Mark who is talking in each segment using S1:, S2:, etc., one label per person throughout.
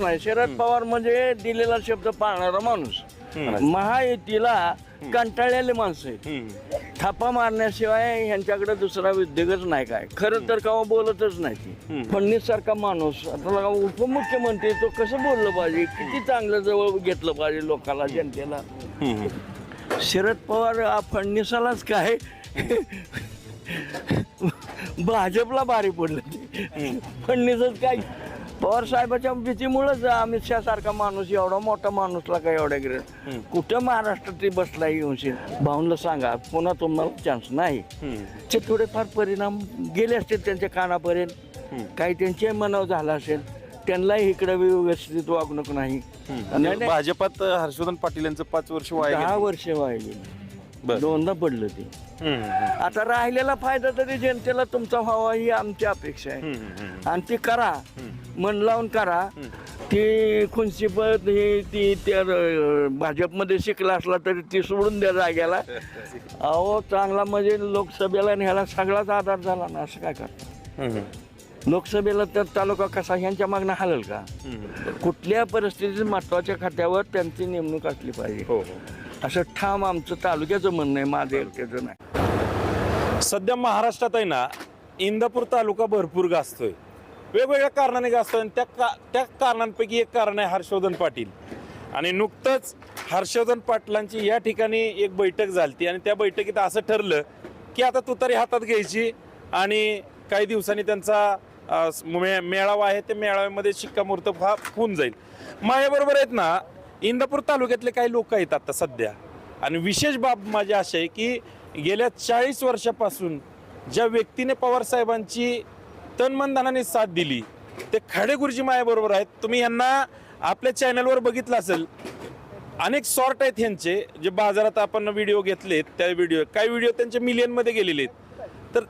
S1: नाही. शरद पवार म्हणजे दिलेला शब्द पाळणारा माणूस. महायुतीला कंटाळलेले माणसं आहेत. थापा मारण्याशिवाय ह्यांच्याकडे दुसरा उद्योगच नाही काय. खरं तर का बोलतच नाही ती. फडणीस सारखा माणूस आता उपमुख्यमंत्री तो कसं बोललं पाहिजे? किती चांगलं जवळ घेतलं पाहिजे लोकांना जनतेला. शरद पवार हा फडणीसालाच काय? भाजपला भारी पडलं ते. फडणीसच काय? पवार साहेबाच्या भीतीमुळेच अमित शहा सारखा माणूस एवढा मोठा माणूसला काय एवढ्या ग्रे कुठं महाराष्ट्रात ते बसला येऊन भाऊनला सांगा पुन्हा तुम्हाला चान्स नाही. ते थोडेफार परिणाम गेले असतील त्यांच्या कानापर्यंत. काही त्यांचे मनाव झाला असेल त्यांनाही इकडे व्यवस्थित वागणूक नाही.
S2: आणि. भाजपात हर्षवर्धन पाटील यांचं पाच वर्ष वाया
S1: दहा
S2: गेलं.
S1: वर्ष वाहिले
S2: बर.
S1: दोनदा पडलं ते.
S2: हम्म, हम्म,
S1: आता राहिलेला फायदा तरी जनतेला तुमचा व्हावा ही आमची अपेक्षा आहे.
S2: हम्म, हम्म.
S1: आणि ती करा. मन लावून करा. ती खुनशिपत ही ती त्या भाजपमध्ये शिकला असला तरी ती सोडून द्या जाग्याला अहो चांगला म्हणजे लोकसभेला न्यायला सगळाच आधार झाला ना असं काय करता?
S2: हम्म,
S1: लोकसभेला तर तालुका कसा ह्यांच्या मागणं हालल का. कुठल्या परिस्थितीत महत्त्वाच्या खात्यावर त्यांची नेमणूक असली पाहिजे?
S2: हो हो.
S1: असं ठाम आमचं तालुक्याचं म्हणणं आहे माझं एकट्याचं नाही.
S2: सध्या महाराष्ट्रात आहे ना इंदापूर तालुका भरपूर गाजतोय. वेगवेगळ्या कारणाने गाजतोय आणि त्या का त्या कारणांपैकी एक कारण आहे हर्षवर्धन पाटील. आणि नुकतंच हर्षवर्धन पाटलांची या ठिकाणी एक बैठक झाली आणि त्या बैठकीत असं ठरलं की आता तुतारी हातात घ्यायची आणि काही दिवसांनी त्यांचा मे- मेळावा आहे. त्या मेळाव्यामध्ये शिक्कामोर्तब हा होऊन जाईल. माझ्याबरोबर आहेत ना इंदापूर तालुक्यातले काही लोक आहेत आता सध्या. आणि विशेष बाब माझी अशी आहे की गेल्या चाळीस वर्षापासून ज्या व्यक्तीने पवार तन धनाने साथ दिली. ते खाडे गुरुजी मायाबरोबर आहेत. तुम्ही यांना आपल्या चॅनलवर बघितलं असेल. अनेक सॉर्ट आहेत ह्यांचे जे बाजारात आपण व्हिडिओ घेतलेत त्या व्हिडिओ काही व्हिडिओ त्यांचे मिलियनमध्ये गेलेले आहेत. तर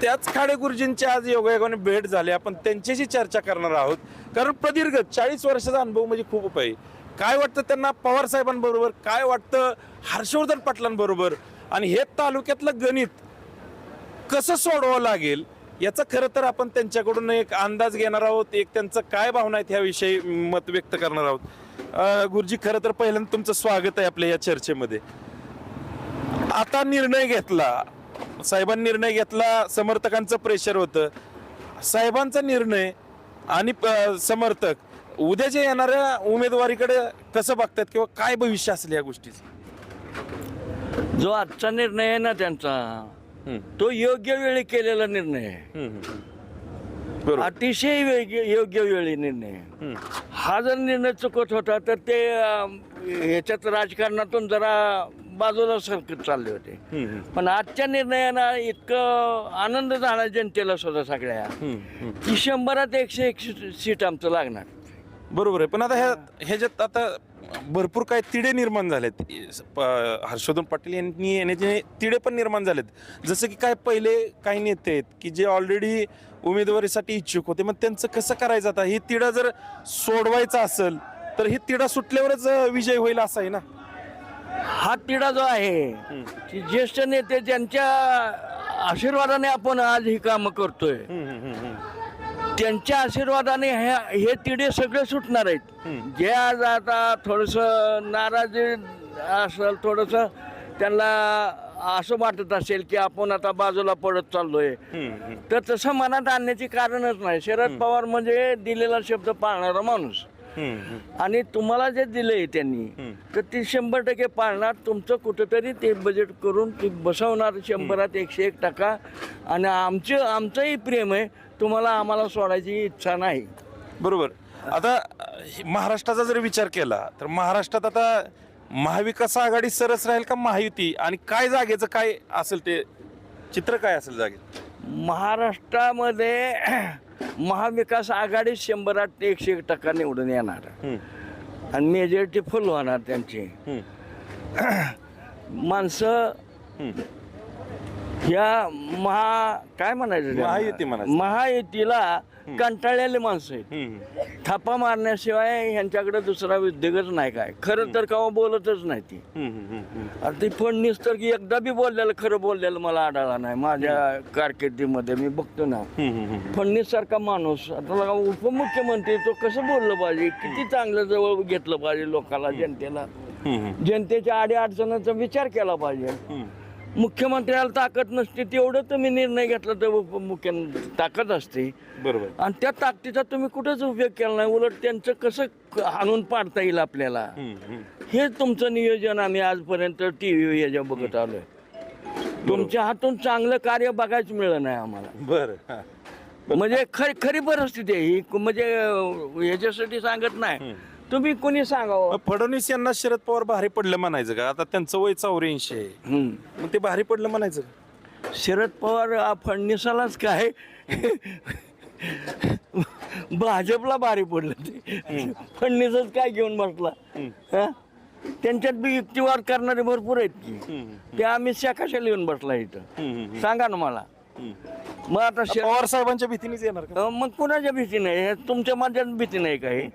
S2: त्याच खाडे गुरुजींची आज योगायोगाने भेट झाली. आपण त्यांच्याशी चर्चा करणार आहोत. कारण प्रदीर्घ चाळीस वर्षाचा अनुभव म्हणजे खूप आहे काय वाटतं त्यांना पवार साहेबांबरोबर? काय वाटतं हर्षवर्धन पाटलांबरोबर? आणि हे तालुक्यातलं गणित कसं सोडवावं लागेल? याचा खरं तर आपण त्यांच्याकडून एक अंदाज घेणार आहोत एक त्यांचं काय भावना आहेत ह्याविषयी मत व्यक्त करणार आहोत. गुरुजी खरं तर पहिल्यांदा तुमचं स्वागत आहे आपल्या या चर्चेमध्ये. आता निर्णय घेतला साहेबांनी निर्णय घेतला समर्थकांचं प्रेशर होतं. साहेबांचा निर्णय आणि समर्थक उद्या जे येणाऱ्या उमेदवारीकडे कसं बघतात किंवा काय भविष्य असेल या गोष्टीचं?
S1: जो आजचा निर्णय आहे ना त्यांचा तो योग्य वेळी केलेला निर्णय आहे. अतिशय योग्य योग्य वेळी निर्णय आहे. हा जर निर्णय चुकत होता तर ते अं, ह्याच्यात राजकारणातून जरा बाजूला सरकत चालले होते. पण आजच्या निर्णयानं इतकं आनंद झाला जनतेला सुद्धा सगळ्या. की शंभरात एकशे एक सीट आमचं लागणार.
S2: बरोबर आहे. पण आता ह्या ह्याच्यात आता भरपूर काय तिढे निर्माण झालेत. प- हर्षवर्धन पाटील यांनी येण्याचे तिढे पण निर्माण झालेत. जसं की काय पहिले काही नेते आहेत की जे ऑलरेडी उमेदवारीसाठी इच्छुक होते. मग त्यांचं कसं करायचं आता? ही तिढा जर सोडवायचा असेल तर ही तिढा सुटल्यावरच अं, विजय होईल असं आहे ना?
S1: हा तिढा जो आहे की ज्येष्ठ नेते ज्यांच्या आशीर्वादाने आपण आज ही कामं करतोय. त्यांच्या आशीर्वादाने हे हे तिढे सगळे सुटणार आहेत. जे आज आता थोडस नाराज असेल थोडस त्यांना असं वाटत असेल की आपण आता बाजूला पडत चाललोय. तर तसं मनात आणण्याची कारणच नाही. शरद पवार म्हणजे दिलेला शब्द पाळणारा माणूस. आणि तुम्हाला जे दिलंय त्यांनी तर ते शंभर टक्के पाळणार. तुमचं कुठंतरी ते बजेट करून ते बसवणार शंभरात एकशे एक टक्का. आणि आमचं आमचंही प्रेम आहे. तुम्हाला आम्हाला सोडायची इच्छा नाही.
S2: बरोबर. आता महाराष्ट्राचा जर विचार केला तर महाराष्ट्रात आता महाविकास आघाडी सरस राहील का महायुती? आणि काय जागेचं काय असेल ते? चित्र काय असेल जागे
S1: महाराष्ट्रामध्ये महाविकास आघाडी शंभरात एकशे एक टक्का निवडून येणार. आणि मेजॉरिटी फुल होणार त्यांची. माणसं ह्या महा काय म्हणायचं?
S2: महायुती म्हणायचं.
S1: महायुतीला कंटाळलेले माणसं आहेत. थापा मारण्याशिवाय ह्यांच्याकडे दुसरा उद्योगच नाही काय. खरं तर केव्हा बोलतच नाही ती. आता ती फडणीस तर की एकदा बी बोललेलं खरं बोललेलं मला आढळला नाही. माझ्या कारकिर्दीमध्ये मी बघतो ना. फडणीस सारखा माणूस आता उपमुख्यमंत्री तो कसं बोललं पाहिजे? किती चांगलं जवळ घेतलं पाहिजे लोकांना जनतेला? जनतेच्या आडी अडचणीचा विचार केला पाहिजे. मुख्यमंत्र्याला ताकद नसते तेवढं तुम्ही निर्णय घेतला तर उपमुख्य ताकद असते.
S2: बरोबर.
S1: आणि त्या ताकदीचा तुम्ही कुठंच उपयोग केला नाही उलट त्यांचं कसं हाणून पाडता येईल आपल्याला. हे तुमचं नियोजन आम्ही आजपर्यंत टी व्ही याच्या बघत आलोय. तुमच्या हातून चांगलं कार्य बघायचं मिळलं नाही आम्हाला.
S2: बरं.
S1: म्हणजे खरी खरी परिस्थिती आहे ही. म्हणजे अं, याच्यासाठी सांगत नाही. तुम्ही कोणी सांगावं?
S2: मग फडणवीस यांना शरद पवार भारी पडलं म्हणायचं का? आता त्यांचं वय चौऱ्याऐंशी आहे. मग ते भारी पडलं म्हणायचं का?
S1: शरद पवार आ, फडणवीसालाच काय? भाजपला भारी पडलं ते. फडणवीसच काय घेऊन बसला? हा? त्यांच्यात बी युक्तिवाद करणारे भरपूर आहेत की. ते अमित शहा कशाला येऊन बसला इथं. सांगा ना मला. मग आता शरद
S2: पवार साहेबांच्या भीतीनेच येणार का?
S1: अं, मग कुणाच्या भीती नाही? तुमच्या माझ्यात भीती नाही काही.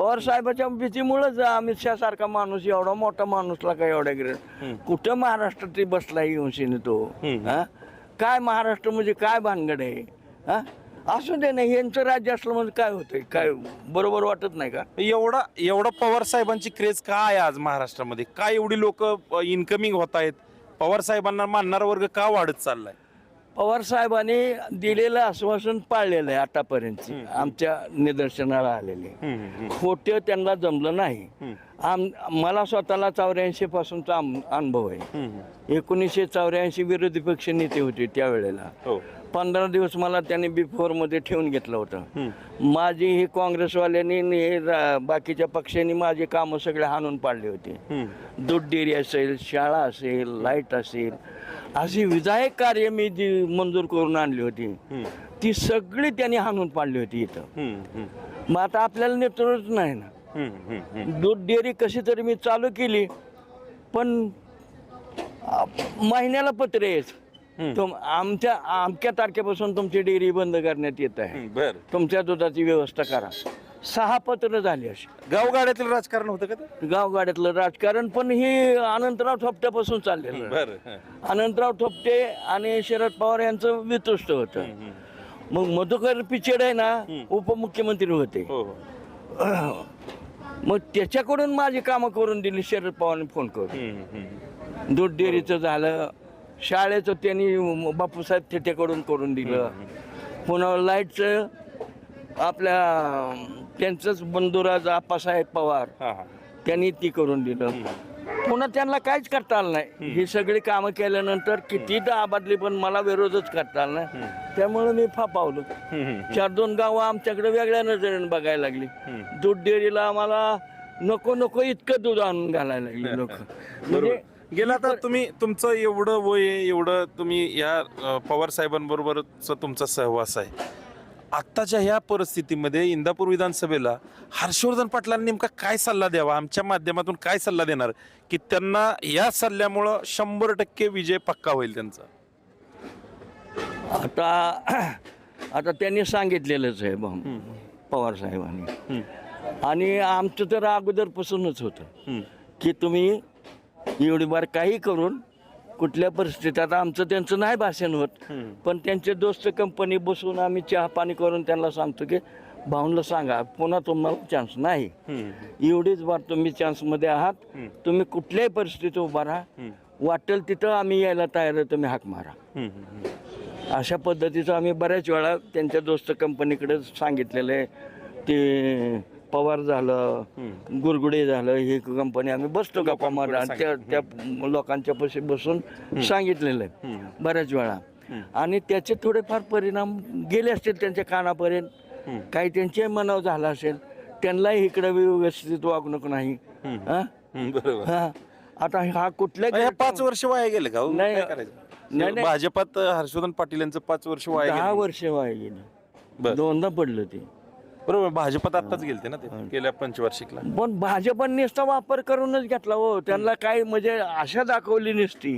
S1: पवार साहेबाच्या भीतीमुळेच अमित शहा सारखा माणूस एवढा मोठा माणूसला काय एवढ्या गिरे कुठं महाराष्ट्रात ते बसला येऊन शिने तो? हा? काय महाराष्ट्र म्हणजे काय भानगड आहे? हा? असू दे नाही यांचं राज्य असलं म्हणजे काय होतंय? काय बरोबर वाटत नाही का?
S2: एवढा एवढा पवार साहेबांची क्रेज का आहे आज महाराष्ट्रामध्ये? का एवढी लोक इन्कमिंग होत आहेत? पवार साहेबांना मानणारा वर्ग का वाढत चाललाय?
S1: पवार साहेबांनी दिलेलं आश्वासन पाळलेलं आहे आतापर्यंत. आमच्या निदर्शनाला आलेले. खोटे त्यांना जमलं नाही. आम मला स्वतःला चौऱ्याऐंशी पासूनचा अनुभव आहे. एकोणीसशे चौऱ्याऐंशी विरोधी पक्ष नेते होते त्यावेळेला.
S2: हो.
S1: पंधरा दिवस मला त्यांनी बिफोरमध्ये ठेवून घेतलं होतं. माझी ही काँग्रेसवाल्यांनी हे रा- बाकीच्या पक्षांनी माझी कामं सगळे हाणून पाडली होती. दूध डेअरी असेल शाळा असेल लाइट असेल अशी विधायक कार्य मी जी मंजूर करून आणली होती ती सगळी त्यांनी हाणून पाडली होती इथं. मग आता आपल्याला नेतृत्वच नाही ना. दूध डेअरी कशी तरी मी चालू केली पण आ, महिन्याला पत्र येत तुम आमच्या आमच्या तारखेपासून तुमची डेअरी बंद करण्यात येत आहे.
S2: बर.
S1: तुमच्या दुधाची व्यवस्था करा. सहा पत्र झाली अशी.
S2: गावगाड्यातील राजकारण होतं का ते?
S1: गावगाड्यातलं राजकारण पण हे अनंतराव थोपट्यापासून चाललेलं आहे.
S2: बर
S1: अनंतराव थोपटे आणि शरद पवार यांचं वितुष्ट होतं. मग मधुकर पिचड आहे ना उपमुख्यमंत्री होते.
S2: हो हो.
S1: मग त्याच्याकडून माझी कामं करून दिली शरद पवारने फोन करून.
S2: हम्म, हम्म.
S1: दूध डेअरीचं झालं शाळेचं त्यांनी बापूसाहेब थेटेकडून करून दिलं. पुन्हा लाईटचं आपल्या त्यांचंच बंधुराज आप्पासाहेब पवार त्यांनी ती करून दिलं. पुन्हा त्यांना काहीच करता आलं नाही. ही सगळी कामं केल्यानंतर किती आबादली पण मला विरोधच करता आला नाही. त्यामुळे मी फापावलो. चार दोन गावं आमच्याकडे वेगळ्या नजरेने बघायला लागली. दूध डेअरीला आम्हाला नको नको इतकं दूध आणून घालायला लागली लोक. म्हणजे
S2: गेला तर तुम्ही तुमचं एवढं वय आहे, एवढं तुम्ही या अ, पवार साहेबांबरोबरच तुमचा सहवास आहे. आत्ताच्या ह्या परिस्थितीमध्ये इंदापूर विधानसभेला हर्षवर्धन पाटलांनी नेमका काय सल्ला द्यावा? आमच्या माध्यमातून काय सल्ला देणार? की त्यांना या सल्ल्यामुळं शंभर टक्के विजय पक्का होईल त्यांचा.
S1: आता आता त्यांनी सांगितलेलंच आहे बा पवार साहेबांनी. आणि आमचं तर अगोदरपासूनच होतं की तुम्ही एवढी बार काही करून कुठल्या परिस्थितीत आता आमचं त्यांचं नाही भाषण होत पण त्यांचे दोस्त कंपनी बसून आम्ही चहा पाणी करून त्यांना सांगतो की भाऊनला सांगा पुन्हा तुम्हाला चान्स नाही. एवढीच बार तुम्ही चान्समध्ये आहात तुम्ही कुठल्याही परिस्थितीत उभा राहा. वाटेल तिथं आम्ही यायला तयार आहे तुम्ही हाक मारा. अशा पद्धतीचं आम्ही बऱ्याच वेळा त्यांच्या दोस्त कंपनीकडे सांगितलेलं आहे ते पवार झालं गुरगुडे झालं ही कंपनी आम्ही बसतो गप्पा मारा त्या त्या लोकांच्या पैसे बसून सांगितलेलं आहे. बऱ्याच वेळा. आणि त्याचे थोडेफार परिणाम गेले असतील त्यांच्या कानापर्यंत. काही त्यांच्या मनावर झाला असेल त्यांनाही इकडे व्यवस्थित वागणूक नाही. हा?
S2: बरोबर.
S1: हा. आता हा कुठल्या
S2: पाच वर्ष वाया गेले का हो?
S1: नाही.
S2: भाजपात हर्षवर्धन पाटील यांचं पाच वर्ष वाया
S1: दहा वर्ष वाया गेली. दोनदा पडलं ते.
S2: बरोबर भाजपात आत्ताच गेलते ना ते गेल्या पंचवार्षिकला.
S1: पण भाजपने नुसता वापर करूनच घेतला हो. त्यांना काही म्हणजे आशा दाखवली नसती.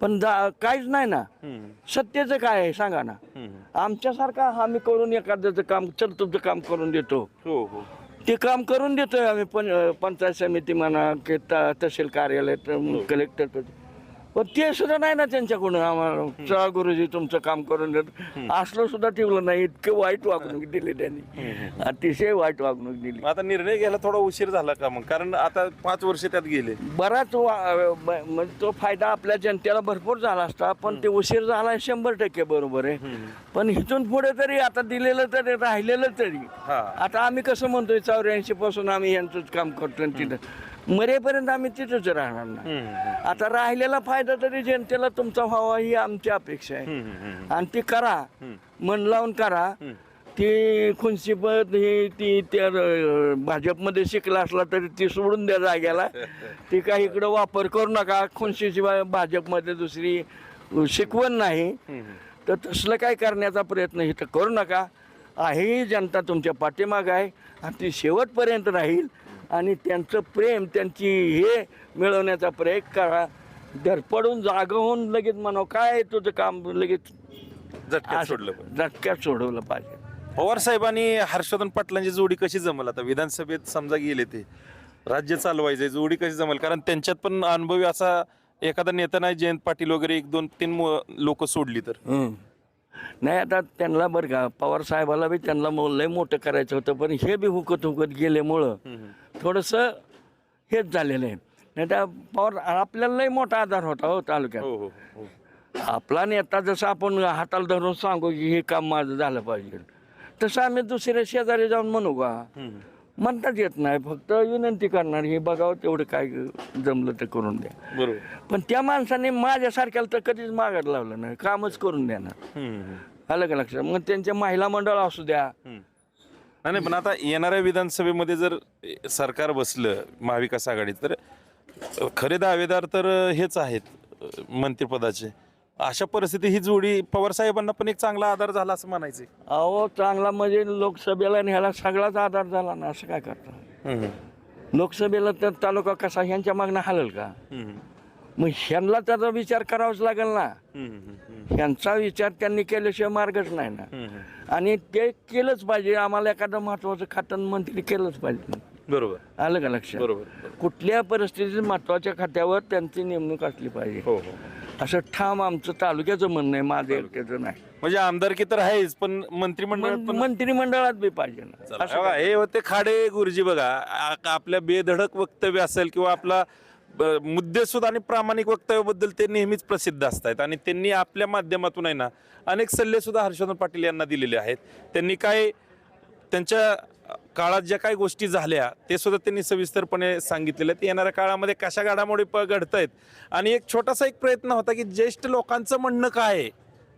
S1: पण दा- काहीच नाही ना. सत्याचं काय आहे सांगा ना. आमच्यासारखा आम्ही करून एखाद्याचं काम चल तुमचं काम करून देतो.
S2: हो हो.
S1: ते काम करून देतोय आम्ही पण पंचायत समिती म्हणा की त- तहसील कार्यालय कलेक्टर पण ते सुद्धा नाही ना त्यांच्याकडून. आम्हाला चला गुरुजी तुमचं काम करून देतो. असलं सुद्धा ठेवलं नाही. इतके वाईट वागणूक दिली त्यांनी. अतिशय वाईट वागणूक दिली.
S2: आता निर्णय घ्यायला थोडा उशीर झाला का मग? कारण आता पाच वर्ष त्यात गेले.
S1: बराच वा- ब- म्हणजे तो फायदा आपल्या जनतेला भरपूर झाला असता पण ते उशीर झाला शंभर टक्के बरोबर आहे. पण इथून पुढे तरी आता दिलेलं तरी राहिलेलं तरी.
S2: हा.
S1: आता आम्ही कसं म्हणतोय चौऱ्याऐंशी पासून आम्ही यांचंच काम करतोय आणि तिथं. मरेपर्यंत आम्ही तिथंच राहणार ना
S2: हम्म, हम्म,
S1: आता राहिलेला फायदा तरी जनतेला तुमचा व्हावा ही आमची अपेक्षा आहे. आणि ती करा. मन लावून करा. ती खुनशीपत ही ती त्या भाजपमध्ये शिकला असला तरी ती सोडून द्या जाग्याला. ती काही इकडं वापर करू नका. खुनशीची भाजपमध्ये दुसरी शिकवण नाही. तर तसलं काय करण्याचा प्रयत्न इथं करू नका. आहे जनता तुमच्या पाठीमाग आहे. आणि ती शेवटपर्यंत राहील. आणि त्यांचं प्रेम त्यांची हे मिळवण्याचा प्रयत्न करा. धडपडून जागं होऊन लगेच म्हणावं काय तुझं काम? लगेच
S2: झटक्यात सोडलं.
S1: झटक्यात सोडवलं पाहिजे.
S2: पवार साहेबांनी हर्षवर्धन पाटलांची जोडी कशी जमल आता? विधानसभेत समजा गेले ते राज्य चालवायचे जोडी कशी जमल? कारण त्यांच्यात पण अनुभवी असा एखादा नेता नाही जयंत पाटील वगैरे एक दोन तीन लोक सोडली तर.
S1: नाही आता त्यांना बरं का पवार साहेबाला बी त्यांना लय मोठं करायचं होतं पण हे बी हुकत हुकत गेल्यामुळं थोडंसं हेच झालेलं आहे. नाही तर पवार आपल्याला लय मोठा आधार होता हो तालुक्यात.
S2: हो हो हो.
S1: आपला नेता जसं आपण हाताला धरून सांगू की हे काम माझं झालं पाहिजे. तसं आम्ही दुसऱ्या शेजारी जाऊन म्हणू का. म्हणताच येत नाही. फक्त विनंती करणार हे बघावं तेवढं काय जमलं ते करून द्या.
S2: बरोबर.
S1: पण त्या माणसाने माझ्यासारख्याला तर कधीच मागत लावलं नाही. कामच करून देणार.
S2: हम्म, हम्म,
S1: आलं का लक्षात? मग त्यांचे महिला मंडळ असू द्या.
S2: नाही पण आता येणाऱ्या विधानसभेमध्ये जर सरकार बसलं महाविकास आघाडीत तर खरे दावेदार तर हेच आहेत मंत्रिपदाचे. अशा परिस्थिती ही जोडी पवार साहेबांना पण एक चांगला आधार झाला असं म्हणायचं
S1: अहो चांगला म्हणजे लोकसभेला न्यायला सगळाच आधार झाला ना असं काय करता? लोकसभेला तर तालुका कसा ह्यांच्या मागणं हालल का? मग ह्यांना त्याचा विचार करावाच लागेल ना. ह्यांचा विचार त्यांनी केल्याशिवाय मार्गच नाही ना. आणि ते केलंच पाहिजे. आम्हाला एखादं महत्वाचं खातं मंत्री केलंच पाहिजे.
S2: बरोबर.
S1: आलं का लक्षात?
S2: बरोबर
S1: कुठल्या परिस्थितीत महत्त्वाच्या खात्यावर त्यांची नेमणूक असली पाहिजे.
S2: हो हो.
S1: असं ठाम आमचं तालुक्याचं म्हणणं आहे माझं एकट्याचं नाही.
S2: म्हणजे आमदारकी तर आहेच पण मंत्रिमंडळात
S1: मं-
S2: पण
S1: मंत्रिमंडळात बी पाहिजे ना.
S2: चला,
S1: असं
S2: बघा, हे होते खाडे गुरुजी बघा. आ- आपल्या बेधडक वक्तव्य असेल किंवा आपला मुद्देसूद आणि प्रामाणिक वक्तव्याबद्दल ते नेहमीच प्रसिद्ध असतात आणि त्यांनी आपल्या माध्यमातून आहे ना अनेक सल्लेसुद्धा हर्षवर्धन पाटील यांना दिलेले आहेत. त्यांनी काय त्यांच्या काळात ज्या काही गोष्टी झाल्या ते सुद्धा त्यांनी सविस्तरपणे सांगितलेलं आहेत. येणाऱ्या काळामध्ये कशा घडामोडी प घडत आहेत आणि एक छोटासा एक प्रयत्न होता की ज्येष्ठ लोकांचं म्हणणं काय आहे?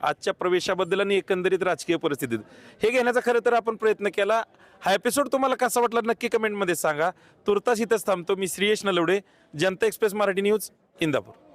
S2: आजच्या प्रवेशाबद्दल आणि एकंदरीत राजकीय परिस्थितीत. हे घेण्याचा खरं तर आपण प्रयत्न केला. हा एपिसोड तुम्हाला कसा वाटला नक्की कमेंटमध्ये सांगा. तुर्तास इथंच थांबतो. मी श्रीयश नलवडे जनता एक्सप्रेस मराठी न्यूज इंदापूर.